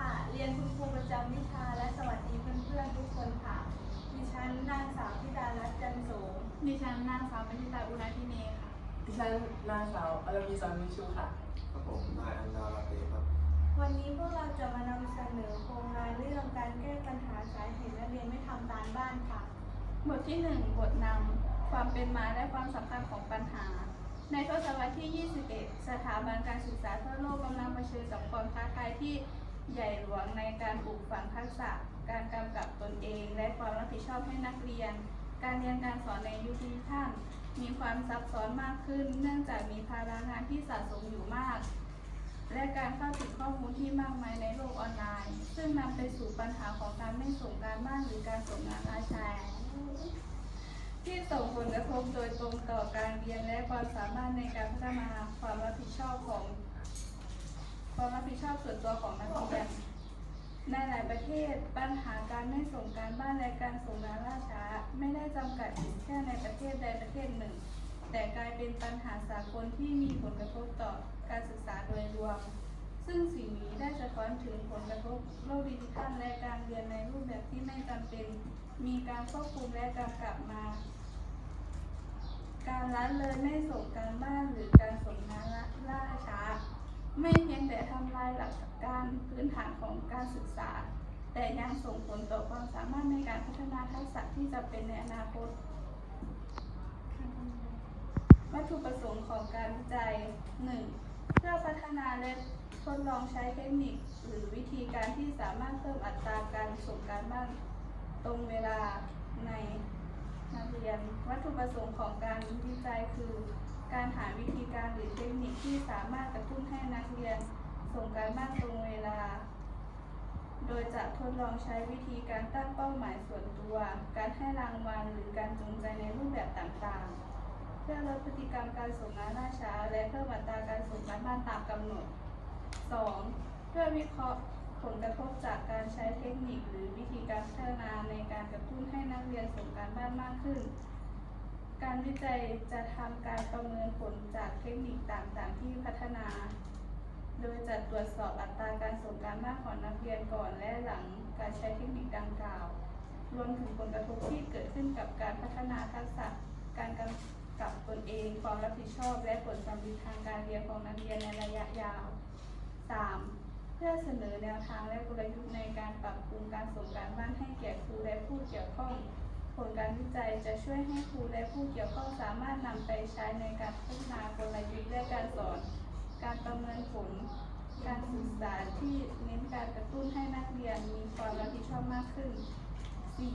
ค่ะ เรียนคุณครูประจำวิชาและสวัสดีเพื่อนๆทุกคนค่ะ ดิฉันนางสาวธิดารัตน์จันโสม ดิฉันนางสาวมณิตาอุณาทิเนค่ะ ดิฉันนางสาวอารมีสอนมิชูค่ะ ครับผมนายอันดาลาเตครับ วันนี้พวกเราจะมานำเสนอโครงงานเรื่องการแก้ปัญหาสาเหตุนักเรียนไม่ทำการบ้านค่ะ บทที่ 1 บทนำความเป็นมาและความสำคัญของปัญหา ในทศวรรษที่ 21 สถาบันการศึกษาทั่วโลกกำลังเผชิญกับความท้าทายที่ ใหญ่หลวงในการปลูกฝังทักษะ การกำกับตนเอง และความรับผิดชอบให้นักเรียน การเรียนการสอนในยุคดิจิทัลมีความซับซ้อนมากขึ้น เนื่องจากมีภาระงานที่สะสมอยู่มาก และการเข้าถึงข้อมูลที่มากมายในโลกออนไลน์ ซึ่งนำไปสู่ปัญหาของการไม่ส่งการบ้านหรือการส่งงานล่าช้าที่ส่งผลกระทบโดยตรงต่อการเรียนและความสามารถในการพัฒนาความรับผิดชอบของ ความรับผิดชอบส่วนตัวของนักเรียนในหลายประเทศปัญหาการไม่ส่งการบ้านและการส่งงานล่าช้า ไม่ได้จำกัดอยู่แค่ในประเทศใดประเทศหนึ่ง แต่กลายเป็นปัญหาสากลที่มีผลกระทบต่อการศึกษาโดยรวม ซึ่งสิ่งนี้ได้สะท้อนถึงผลกระทบโลกดิจิทัลและการเรียนในรูปแบบที่ไม่จำเป็น มีการควบคุมและกำกับมา การละเลยไม่ส่งการบ้านหรือการส่งงานล่าช้า ไม่เพียงแต่ทำลายหลักการพื้นฐานของการศึกษา แต่ยังส่งผลต่อความสามารถในการพัฒนาทักษะที่จะเป็นในอนาคต วัตถุประสงค์ของการวิจัย 1. เพื่อพัฒนาและทดลองใช้เทคนิค หรือวิธีการที่สามารถเพิ่มอัตราการส่งการบ้านตรงเวลาในนักเรียน วัตถุประสงค์ของการวิจัยคือ การหาวิธีการหรือเทคนิคที่สามารถกระตุ้นให้นักเรียนส่งการบ้านตรงเวลา โดยจะทดลองใช้วิธีการตั้งเป้าหมายส่วนตัว การให้รางวัลหรือการจูงใจในรูปแบบต่างๆ เพื่อลดพฤติกรรมการส่งงานล่าช้า และเพิ่มอัตราการส่งการบ้านตามกำหนด 2. เพื่อวิเคราะห์ผลกระทบจากการใช้เทคนิคหรือวิธีการพัฒนาในการกระตุ้นให้นักเรียนส่งการบ้านมากขึ้น การวิจัยจะทำการประเมินผลจากเทคนิคต่างๆ ที่พัฒนา โดยจะตรวจสอบอัตราการส่งการบ้านของนักเรียนก่อนและหลังการใช้เทคนิคดังกล่าว รวมถึงผลกระทบที่เกิดขึ้นกับการพัฒนาทักษะการกำกับตนเอง ความรับผิดชอบ และผลสำลิดทางการเรียนของนักเรียนในระยะยาว 3. เพื่อเสนอแนวทางและกลยุทธ์ในการปรับปรุงการส่งการบ้านให้แก่ครูและผู้เกี่ยวข้อง ลการวิจัยจะช่วยให้ครูและผู้เกี่ยวข้องสามารถนำไปใช้ในการพัฒนากลยุทธ์และการสอน การประเมินผล การศึกษาที่เน้นการกระตุ้นให้นักเรียนมีความรับผิดชอบมากขึ้น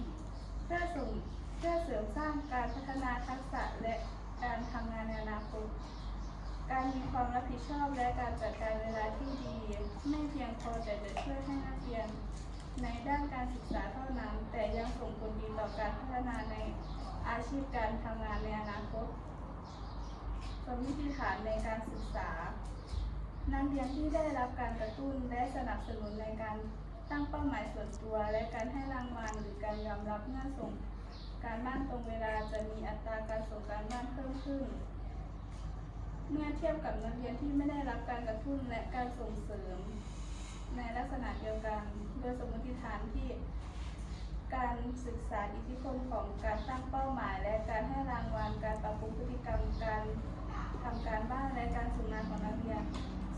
4. เพื่อส่งเพื่อเสริมสร้างการพัฒนาทักษะและการทำงานในอนาคตการมีความรับผิดชอบและการจัดการเวลาที่ดี ไม่เพียงพอแต่จะช่วยให้นักเรียน ในด้านการศึกษาเท่านั้น แต่ยังส่งผลดีต่อการพัฒนาในอาชีพการทำงานในอนาคตสมมติฐานในการศึกษา นักเรียนที่ได้รับการกระตุ้นและสนับสนุนในการตั้งเป้าหมายส่วนตัว และการให้รางวัลหรือการยอมรับเมื่อส่งการบ้านตรงเวลาจะมีอัตราการส่งการบ้านเพิ่มขึ้น เมื่อเทียบกับนักเรียนที่ไม่ได้รับการกระตุ้นและการส่งเสริม ในลักษณะเดียวกัน โดยสมมติฐานที่การศึกษาอิทธิพลของการตั้งเป้าหมาย และการให้รางวัลการปรับปรุงพฤติกรรมการทำการบ้านและการส่งงานของนักเรียน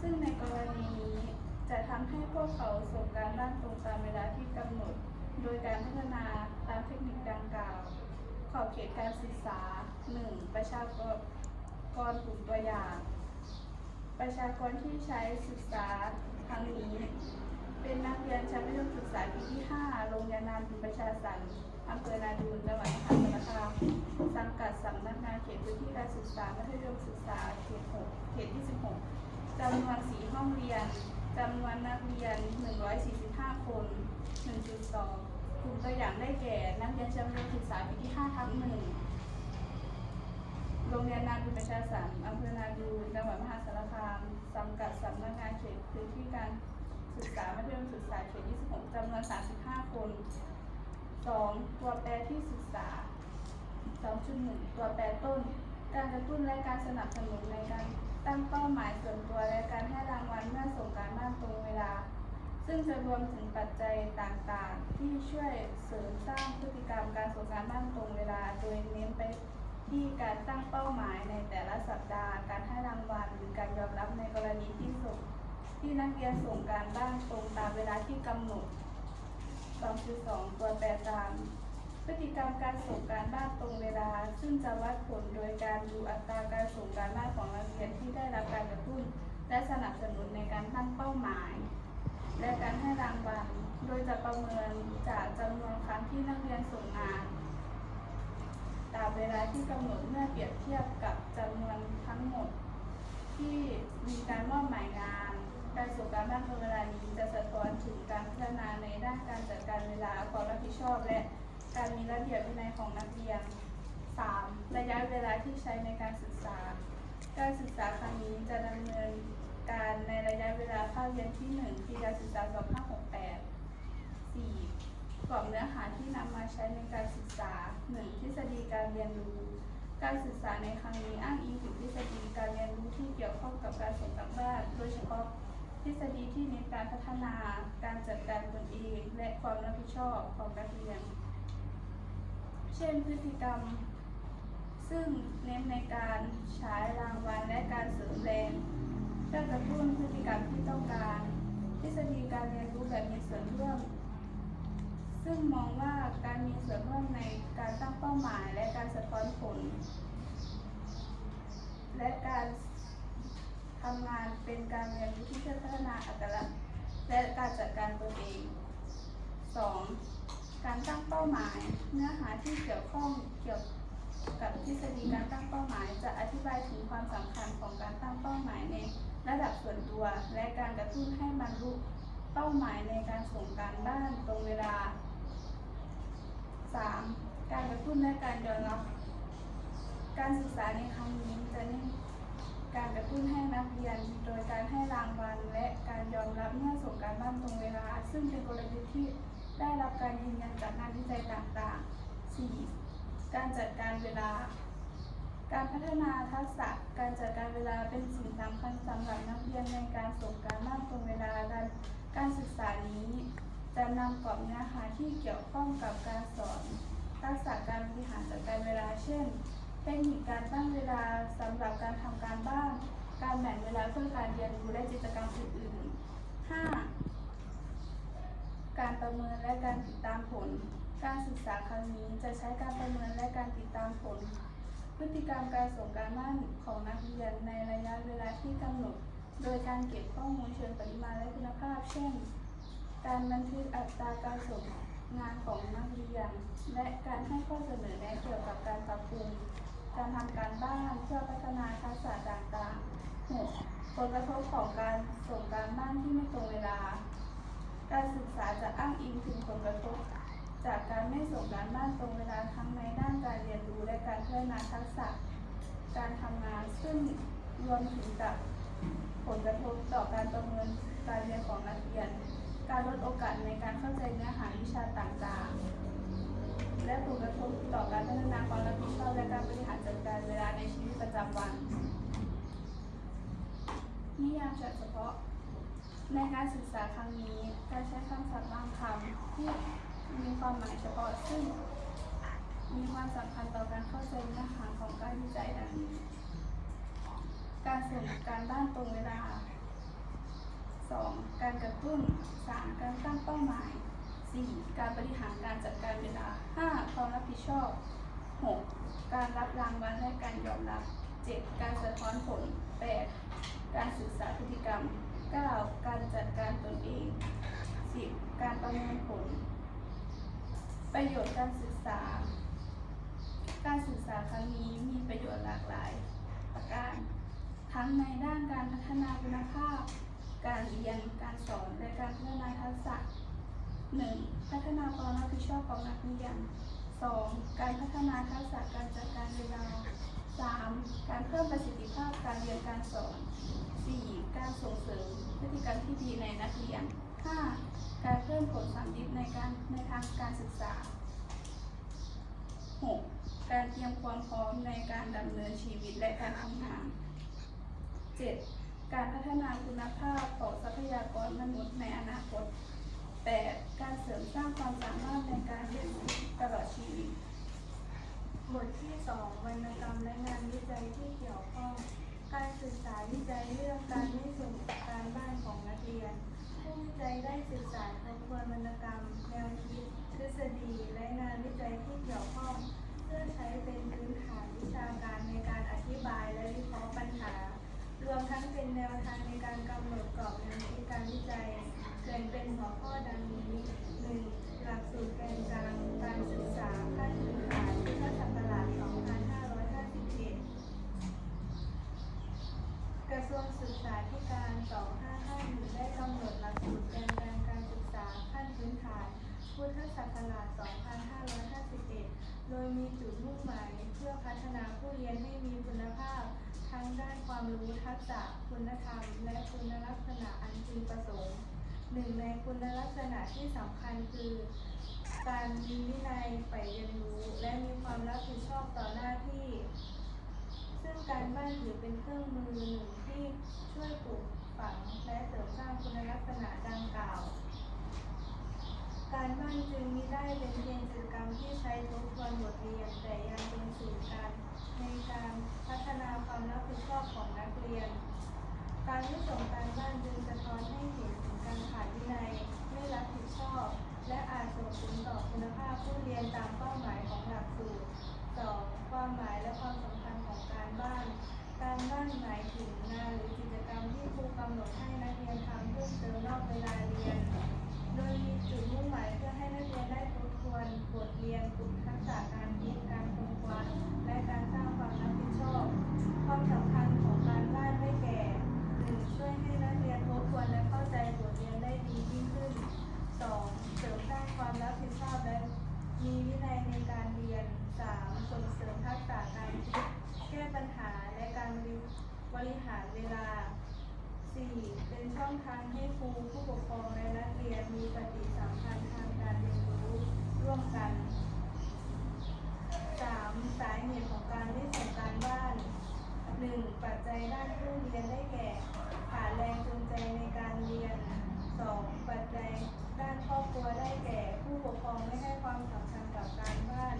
ซึ่งในกรณีนี้จะทำให้พวกเขาส่งการบ้านตรงตามเวลาที่กำหนด โดยการพัฒนาตามเทคนิคดังกล่าว ขอบเขตการศึกษา 1. ประชากรกรกลุ่มตัวอย่าง ประชากรที่ใช้ศึกษา ทางนี้ เป็นนักเรียนชั้นมัธยมศึกษาปีที่ 5 โรงเรียนนานบุญประชาสรรค์อำเภอนาดูนจังหวัดมหาสารคามสังกัดสำนักงานเขตพื้นที่การศึกษามัธยมศึกษาเขต 6 เขตที่ 16จำนวน 4 ห้องเรียนจำนวนนักเรียน 145 คน 1.2กลุ่มตัวอย่างได้แก่ นักเรียนชั้นมัธยมศึกษาปีที่ 5 ทับ1โรงเรียนนาดูประชาสรรค์อำเภอนาดูนจังหวัดมหาสารคาม สังกัดสำนักงานเขตพื้นที่การศึกษามัธยมศึกษาเขต 26 จำนวน 35 คน 2. ตัวแปรที่ศึกษา 2.1 ตัวแปรต้น การกระตุ้นและการสนับสนุนในการตั้งเป้าหมายส่วนตัวและการให้รางวัลเมื่อส่งการบ้านตรงเวลา ซึ่งจะรวมถึงปัจจัยต่างๆ ที่ช่วยเสริมสร้างพฤติกรรมการส่งการบ้านตรงเวลา โดยเน้นไปที่การตั้งเป้าหมาย สัปดาห์ การให้รางวัลหรือการยอมรับในกรณีที่ส่งที่นักเรียนส่งการบ้านตรงตามเวลาที่กำหนด 2.2 ตัวแปรตาม พฤติกรรมการส่งการบ้านตรงเวลา ซึ่งจะวัดผลโดยการดูอัตราการส่งการบ้านของนักเรียนที่ได้รับการกระตุ้น และสนับสนุนในการตั้งเป้าหมาย และการให้รางวัล โดยจะประเมินจากจำนวนครั้งที่นักเรียนส่งงาน ตามเวลาที่กำหนดเมื่อเปรียบเทียบกับจำนวนทั้งหมด ที่มีการมอบหมายงาน การส่การบ้านตรเวลานี้จะสะท้อนถึงการพัฒนาในด้านการจัดการเวลาความรับผิดชอบ และการมีระเบียบวินัยของนักเรียน 3. ระยะเวลาที่ใช้ในการศึกษา การศึกษาครั้งนี้จะดำเนินการในระยะเวลาเข้าเรียนที่ 1 ปีการศึกษา 2568 4. กรอบเนื้อหาที่นำมาใช้ในการศึกษา 1. ทฤษฎีการเรียนรู้ การศึกษาในครั้งนี้อ้างอิงถึงทฤษฎีการเรียนรู้ที่เกี่ยวข้องกับการส่งกลับบ้านโดยเฉพาะทฤษฎีที่เน้นการพัฒนา การจัดการตนเองและความรับผิดชอบของนักเรียน เช่น พฤติกรรม ซึ่งเน้นในการใช้รางวัลและการเสริมแรงเพื่อกระตุ้นพฤติกรรมที่ต้องการ ทฤษฎีการเรียนรู้แบบมีส่วนร่วม ซึ่งมองว่าการมีส่วนร่วมในการตั้งเป้าหมาย และการสะท้อนผล และการทำงานเป็นการเรียนรู้ที่ช่วยพัฒนาอัตลักษณ์และการจัดการตนเอง 2. การตั้งเป้าหมาย เนื้อหาที่เกี่ยวข้องเกี่ยวกับทฤษฎีการตั้งเป้าหมาย จะอธิบายถึงความสำคัญของการตั้งเป้าหมายในระดับส่วนตัว และการกระตุ้นให้บรรลุเป้าหมายในการส่งการบ้านตรงเวลา 3. การกระตุ้นและการยอมรับการศึกษาในครั้งนี้จะเน้นการกระตุ้นให้นักเรียน โดยการให้รางวัลและการยอมรับเมื่อส่งการบ้านตรงเวลา ซึ่งเป็นกลยุทธ์ที่ได้รับการยืนยันจากงานวิจัยต่างๆ 4. การจัดการเวลา การพัฒนาทักษะการจัดการเวลาเป็นสิ่งสำคัญสำหรับนักเรียนในการส่งการบ้านตรงเวลาการศึกษานี้ จะนำกรอบเนื้อหาที่เกี่ยวข้องกับการสอน ทักษะการบริหารจัดการเวลา เช่น เทคนิคการตั้งเวลาสำหรับการทำการบ้าน การแบ่งเวลาเพื่อการเรียนรู้และกิจกรรมอื่นๆ 5. การประเมินและการติดตามผล การศึกษาครั้งนี้จะใช้การประเมินและการติดตามผล พฤติกรรมการส่งการบ้านของนักเรียนในระยะเวลาที่กำหนด โดยการเก็บข้อมูลเชิงปริมาณและคุณภาพ เช่น การบันทึกอัตราการส่งงานของนักเรียน และการให้ข้อเสนอแนะเกี่ยวกับการปรับปรุง การทำการบ้านเพื่อพัฒนาทักษะต่างๆ 6. ผลกระทบของการส่งการบ้านที่ไม่ตรงเวลา การศึกษาจะอ้างอิงถึงผลกระทบ จากการไม่ส่งการบ้านตรงเวลาทั้งในด้านการเรียนรู้และการพัฒนาทักษะ การทำงานซึ่งรวมถึงกับผลกระทบต่อการประเมินการเรียนของนักเรียน การลดโอกาสในการเข้าใจเนื้อหาวิชาต่างๆ และผลกระทบต่อการพัฒนาความรับผิดชอบและการบริหารจัดการเวลาในชีวิตประจำวัน นิยามเฉพาะ ในการศึกษาครั้งนี้ การใช้คำศัพท์บางคำที่มีความหมายเฉพาะซึ่งมีความสำคัญต่อการเข้าใจเนื้อหาของการวิจัยดังนี้ การส่งการบ้านตรงเวลา 2. การกระตุ้น 3. การตั้งเป้าหมาย 4. การบริหารการจัดการเวลา 5. ความรับผิดชอบ 6. การรับรางวัลและการยอมรับ 7. การสะท้อนผล 8. การศึกษาพฤติกรรม 9. การจัดการตนเอง 10. การประเมินผล ประโยชน์การศึกษา การศึกษาครั้งนี้มีประโยชน์หลากหลาย ประการ ทั้งในด้านการพัฒนาคุณภาพ การเรียนการสอนและการพัฒนาทักษะ 1. พัฒนาความรับผิดชอบของนักเรียน 2. การพัฒนาทักษะการจัดการเวลา 3. การเพิ่มประสิทธิภาพการเรียนการสอน 4. การส่งเสริมพฤติกรรมที่ดีในนักเรียน 5. การเพิ่มผลสำลิดในการในทางการศึกษา 6. การเตรียมความพร้อมในการดำเนินชีวิตและการทำงาน 7. การพัฒนาคุณภาพของทรัพยากรมนุษย์ในอนาคต 8. การเสริมสร้างความสามารถในการเรียนรู้ตลอดชีวิต บทที่ 2 วรรณกรรมและงานวิจัยที่เกี่ยวข้อง การศึกษาวิจัยเรื่องการไม่ส่งการบ้านของนักเรียน ผู้วิจัยได้ศึกษาทบทวนวรรณกรรมแนวคิดทฤษฎีและงาน คุณธรรม และคุณลักษณะอันพึงประสงค์หนึ่งในคุณลักษณะที่สำคัญคือ การมีวินัยใฝ่เรียนรู้ และมีความรับผิดชอบต่อหน้าที่ ซึ่งการบ้านถือเป็นเครื่องมือหนึ่งที่ช่วยปลูกฝังและเสริมสร้างคุณลักษณะดังกล่าว การบ้านจึงมิได้เป็นเพียงกิจกรรมที่ใช้ทบทวนบทเรียนแต่ยังเป็นสื่อการในการพัฒนาความรับผิดชอบของนักเรียน การไม่ส่งการบ้านจึงสะท้อนให้เห็นถึงการขาดวินัยไม่รับผิดชอบ และอาจส่งผลต่อคุณภาพผู้เรียนตามเป้าหมายของหลักสูตร 2. ความหมายและความสำคัญของการบ้าน การบ้านหมายถึงงานหรือกิจกรรมที่ครูกำหนดให้นักเรียนทำเพิ่มเติมนอกเวลาเรียน โดยมีจุดมุ่งหมายเพื่อให้นักเรียนได้ทบทวนบทเรียนฝึกทักษะการคิดการค้นคว้าและการสร้างความรับผิดชอบ ความสำคัญของการบ้านได้แก่ 1. ช่วยให้นักเรียนทบทวนและเข้าใจบทเรียนได้ดียิ่งขึ้น 2. เสริมสร้างความรับผิดชอบและมีวินัยในการเรียน 3. ส่งเสริมทักษะการคิด แก้ปัญหาและการบริหารเวลา 4. เป็นช่องทางให้ครูผู้ปกครองและนักเรียนมีปฏิสัมพันธ์ทางการเรียนรู้ร่วมกัน 3. สาเหตุของการไม่ส่งการบ้าน 1. ปัจจัย ด้านผู้เรียนได้แก่ขาดแรงจูงใจในการเรียน 2. ปัจจัยด้านครอบครัวได้แก่ ผู้ปกครองไม่ให้ความสำคัญกับการบ้าน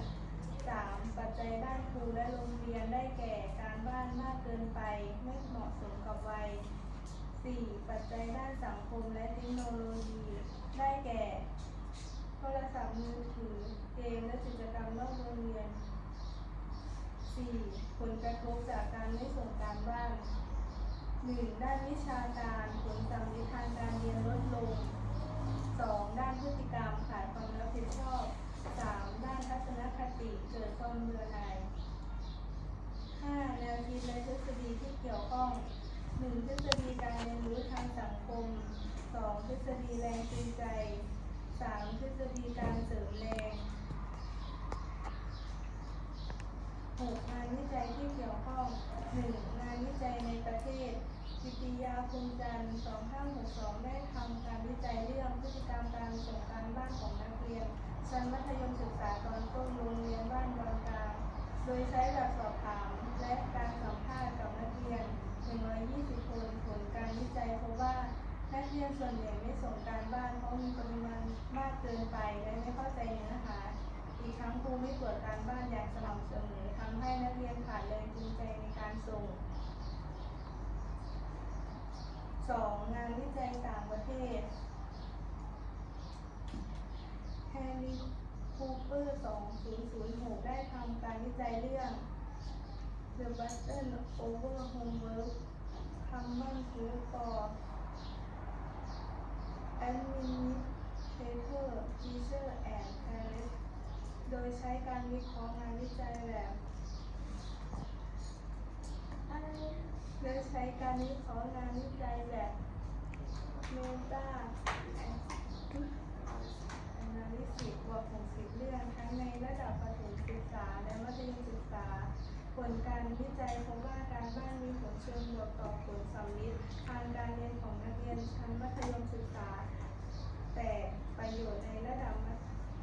3. ปัจจัยด้านครูและโรงเรียนได้แก่การบ้านมากเกินไปไม่เหมาะสมกับวัย 4. ปัจจัยด้านสังคมและเทคโนโลยี ได้แก่ โทรศัพท์มือถือเกมและกิจกรรมนอกโรงเรียน 4. ผลกระทบจากการไม่ส่งการบ้าน 1. ด้านวิชาการผลสำลิดทางการเรียนลดลง 2. ด้านพฤติกรรมขาดความรับผิดชอบ 3. ด้านทัศนคติเกิดความเบื่อหน่าย 5. แนวคิดและทฤษฎีที่เกี่ยวข้อง 1. ทฤษฎีการเรียนรู้ทางสังคม 2. ทฤษฎีแรงจูงใจ 3. ทฤษฎีการเสริมแรง 6. งานวิจัยที่เกี่ยวข้อง 1. งานวิจัยในประเทศวิทยาคุณจันทร์2562 ได้ทำการวิจัยเรื่องพฤติกรรมการส่งการบ้านของนักเรียน ชั้นมัธยมศึกษาตอนต้นโรงเรียนบ้านดอนกลางโดยใช้แบบสอบถามและการสัมภาษณ์กับนักเรียน 120 คน ผลการวิจัยพบว่านักเรียนส่วนใหญ่ไม่ส่งการบ้านเพราะมีปริมาณมากเกินไปและไม่เข้าใจเนื้อหา อีกทั้งครูไม่ตรวจการบ้านอย่างสม่ำเสมอทำให้นักเรียนขาดแรงจูงใจในการส่ง 2. งานวิจัยต่างประเทศแฮร์รี่คูเปอร์ 2006 ได้ทำการวิจัยเรื่อง The Button Over Homework Common Tool for Administrator Teacher and Parents โดยใช้การวิเคราะห์งานวิจัยแบบโดยใช้การวิเคราะห์งานวิจัยแบบ Meta Analysis กว่า60เรื่องทั้งในระดับประถมศึกษาและมัธยมศึกษา ผลการวิจัยพบว่าการบ้านมีผลเชิงบวกต่อผลสำลิดทางการเรียนของนักเรียนชั้นมัธยมศึกษา แต่ประโยชน์ในระดับ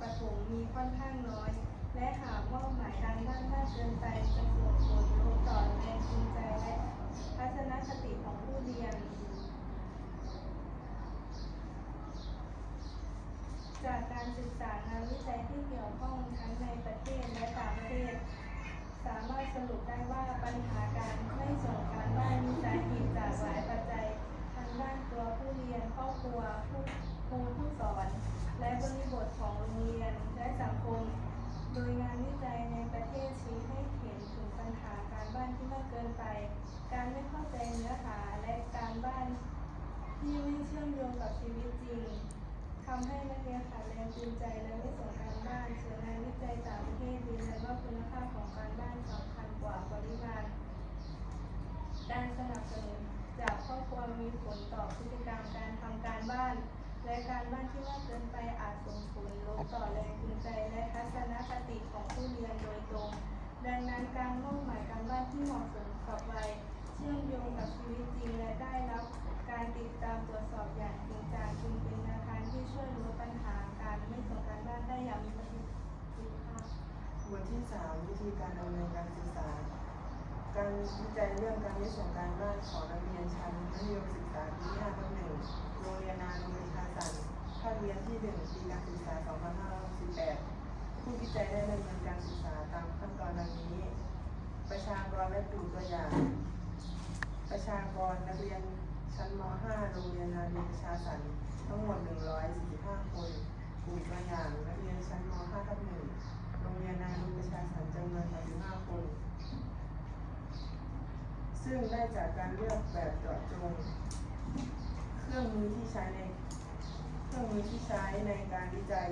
ะถมมีค่อนข้างน้อย และหากมอบหมายทางด้านมากเกินไปจะส่งผลลบต่อแรงจูงใจและทัศนคติของผู้เรียน จากการศึกษางานวิจัยที่เกี่ยวข้องทั้งในประเทศและต่างประเทศ สามารถสรุปได้ว่าปัญหาการไม่ส่งการบ้านมีสาเหตุจากหลายปัจจัยทางด้านตัวผู้เรียนครอบครัวผู้ ครูผู้สอน และบริบทของโรงเรียนและสังคม โดยงานวิจัยในประเทศชี้ให้เห็นถึงปัญหาการบ้านที่มากเกินไป การไม่เข้าใจเนื้อหาและการบ้านที่ไม่เชื่อมโยงกับชีวิตจริงทำให้นักเรียนขาดแรงจูงใจและไม่ส่งการบ้านส่วนงานวิจัยต่างประเทศยืนยันว่าคุณภาพของการบ้านสำคัญกว่าปริมาณการสนับสนุนจากครอบครัวมีผลต่อพฤติกรรมการทำการบ้าน และการบ้านที่มากเกินไปอาจส่งผลลบต่อแรงจูงใจและทัศนคติของผู้เรียนโดยตรง ดังนั้นการมอบหมายการบ้านที่เหมาะสมกับวัยเชื่อมโยงกับชีวิตจริงและได้รับการติดตามตรวจสอบอย่างจริงจังจึงเป็นแนวทางที่ช่วยลดปัญหาการไม่ส่งการบ้านได้อย่างมีประสิทธิภาพบทที่ 3 วิธีการดำเนินการศึกษา การวิจัยเรื่องการไม่ส่งการบ้านของนักเรียนชั้นมัธยมศึกษาปีที่5ทับ1โรงเรียนนาโรงเรียนคาสันภาคเรียนที่ 1 ปีการศึกษา 2568 ผู้วิจัยได้ดำเนินการศึกษาตามขั้นตอนดังนี้ ประชากรและกลุ่มตัวอย่าง ประชากรนักเรียนชั้นม .5 โรงเรียนนาดีประชาสันทั้งหมด 145 คนกลุ่มตัวอย่างนักเรียนชั้นม .5 ทับ1โรงเรียนนาดีประชาสันจำนวน35คน ซึ่งได้จากการเลือกแบบเจาะจง เครื่องมือที่ใช้ในเครื่องมือที่ใช้ในการวิจัย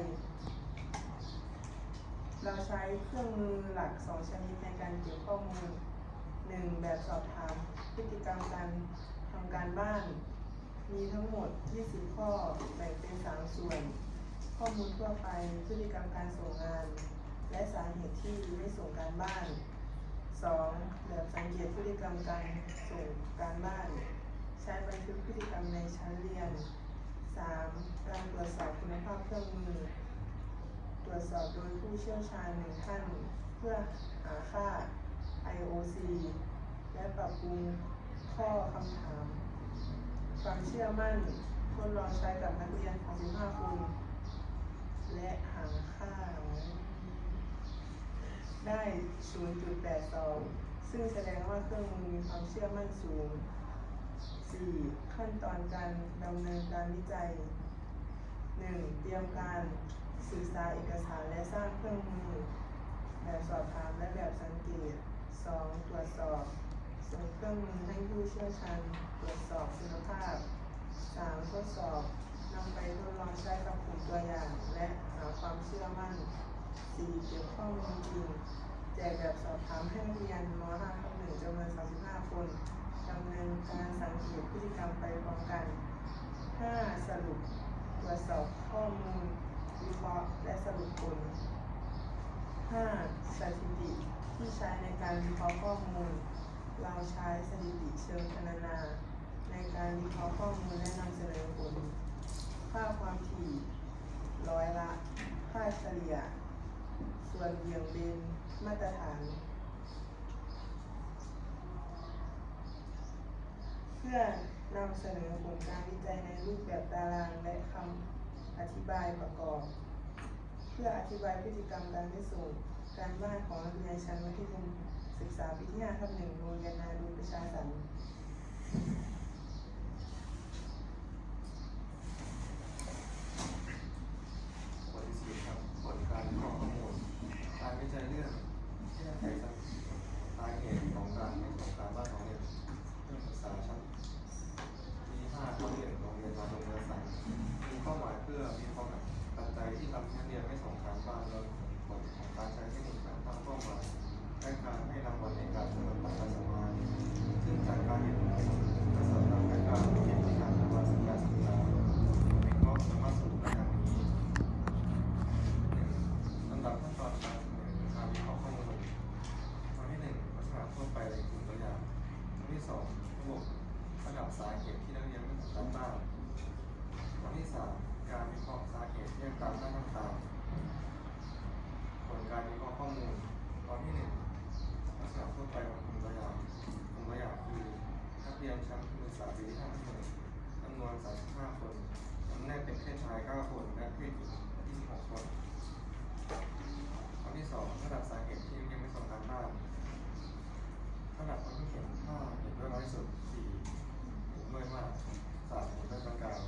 เราใช้เครื่องมือหลักสองชนิดในการเก็บข้อมูล 1. แบบสอบถามพฤติกรรมการทำการบ้าน มีทั้งหมด 20 ข้อแบ่งเป็น 3 ส่วน ข้อมูลทั่วไปพฤติกรรมการส่งงาน และสาเหตุที่ไม่ส่งการบ้าน 2. แบบสังเกตพฤติกรรมการส่งการบ้าน ใช้บันทึกพฤติกรรมในชั้นเรียน 3. การตรวจสอบคุณภาพเครื่องมือ ตรวจสอบโดยผู้เชี่ยวชาญหนึ่งท่านเพื่อหาค่า IOC และปรับปรุงข้อคำถาม ความเชื่อมั่นทดลองใช้กับนักเรียน35คนและหาค่า ได้ 0.82 ซึ่งแสดงว่าเครื่องมือมีความเชื่อมั่นสูง 4. ขั้นตอนการดำเนินการวิจัย 1. เตรียมการศึกษาเอกสารและสร้างเครื่องมือ แบบสอบถามและแบบสังเกต 2. ตรวจสอบ ส่งเครื่องมือให้ผู้เชี่ยวชาญตรวจสอบคุณภาพ 3. ทดสอบนำไปทดลองใช้กับกลุ่มตัวอย่างและหาความเชื่อมั่น 4. เก็บข้อมูลจริงแจกแบบสอบถามให้นักเรียนม .5 ทับ1จำนวน 35 คนดำเนินการสังเกตพฤติกรรมไปพร้อมกัน 5. สรุปตรวจสอบข้อมูลวิเคราะห์และสรุปผล 5. สถิติที่ใช้ในการวิเคราะห์ข้อมูล เราใช้สถิติเชิงพรรณนา ในการวิเคราะห์ข้อมูลและนำเสนอผล ค่าความถี่ร้อยละ ค่าเฉลี่ย ส่วนเบี่ยงเบนมาตรฐาน เพื่อนำเสนอผลการวิจัยในรูปแบบตารางและคำอธิบายประกอบ เพื่ออธิบายพฤติกรรมการไม่ส่งการบ้านของนักเรียนชั้นมัธยมศึกษาปีที่5ทับหนึ่งโรงเรียนนาดูประชาสันต์บทที่สี่ครับผลการข้อมูล การวิจัยเรื่องที่น่าสนใจสาเหตุของการไม่ส่งการบ้านของเด็กเรื่องศึกษาชั้นปีห้าทับหนึ่งโรงเรียนมาโรงเรียนสันมีเป้าหมายเพื่อมีความปัจจัยที่ทำให้นักเรียนไม่ส่งการบ้านและผลของการใช้เทคนิคการตั้งเป้าหมายและการให้รางวัลในการเสนอปัญญาสมาธิซึ่งจากการเรียนรู้ทัศาย 9คนและเพศหญิง26 คนข้อที่ 2 ระดับสาเหตุที่ยังไม่ส่งการบ้านระดับความคิดเห็นถ้าเห็นด้วยน้อยสุด 4เห็นด้วยมาก3เห็นด้วยปานกลาง